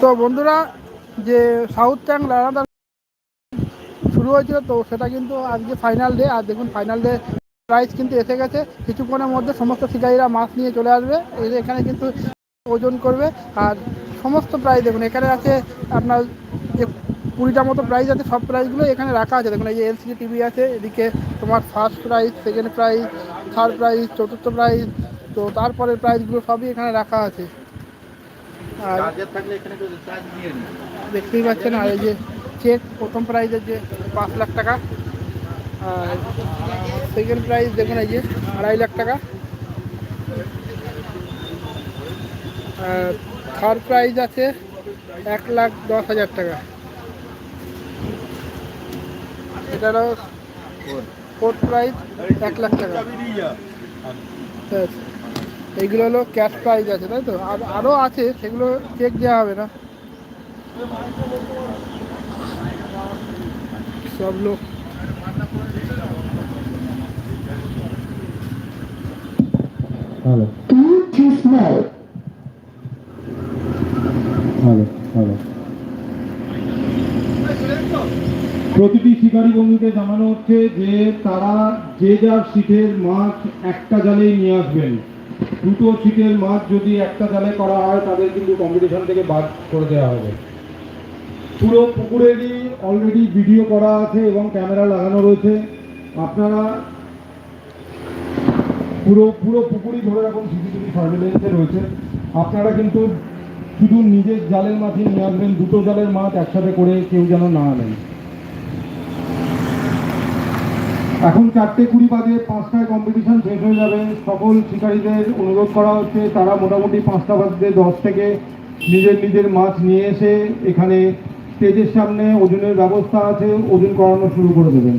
তো বন্ধুরা, যে সাউথ ট্যাঙ্ক লাগাতার শুরু হয়েছিল, তো সেটা কিন্তু আজকে ফাইনাল ডে আর দেখুন ফাইনাল ডে প্রাইস কিন্তু এসে গেছে। কিছুক্ষণের মধ্যে সমস্ত শিকারীরা মাছ নিয়ে চলে আসবে। এখানে কিন্তু ওজন করবে। আর সমস্ত প্রাইস দেখুন, এখানে আছে আপনার কুড়িটা মতো প্রাইজ আছে, সব প্রাইজগুলো এখানে রাখা আছে। দেখুন, এই যে এলসিডি টিভি আছে, এদিকে তোমার first prize second prize third prize চতুর্থ প্রাইজ তো তারপরের প্রাইজগুলো সবই এখানে রাখা আছে। আর চার্জার থাকলে এখানে তো চার্জ নিয়ে নিন দেখতেই পাচ্ছেন আর এই যে চেক প্রথম প্রাইজের যে পাঁচ লাখ টাকা আর সেকেন্ড প্রাইজ দেখুন এই যে আড়াই লাখ টাকা। আর থার্ড প্রাইজ আছে এক লাখ দশ হাজার টাকা। এটারও ফোর্থ প্রাইজ এক লাখ টাকা। ব্যাস। এইগুলো হলো ক্যাশ প্রাইজ আছে, তাই তো? আর আরও আছে, সেগুলো চেক দেওয়া হবে না। সব লোক। হ্যালো হ্যালো হ্যালো প্রতিটি শিকারী বন্ধুকে জানানো হচ্ছে যে তারা যে যার সিটের মাছ একটা জালেই নিয়ে আসবেন। দুটো সিটের মাছ যদি একটা জালে করা হয়, তাদের কিন্তু কম্পিটিশন থেকে বাদ করে দেওয়া হবে। পুরো পুকুরেরই অলরেডি ভিডিও করা আছে এবং ক্যামেরা লাগানো রয়েছে। আপনারা পুরো পুরো পুকুরই ধরে রাখুন সিসিটিভি সার্ভেলেন্সে রয়েছে। আপনারা কিন্তু শুধু নিজের জালের মাছই নিয়ে আসবেন, দুটো জালের মাছ একসাথে করে কেউ যেন না আনেন এখন চারটে কুড়ি বাজে, পাঁচটায় কম্পিটিশন শেষ হয়ে যাবে। সকল শিকারীদের অনুরোধ করা হচ্ছে, তারা মোটামুটি পাঁচটা বাজতে দশ থেকে নিজের নিজের মাছ নিয়ে এসে এখানে স্টেজের সামনে ওজনের ব্যবস্থা আছে, ওজন করানো শুরু করে দেবেন।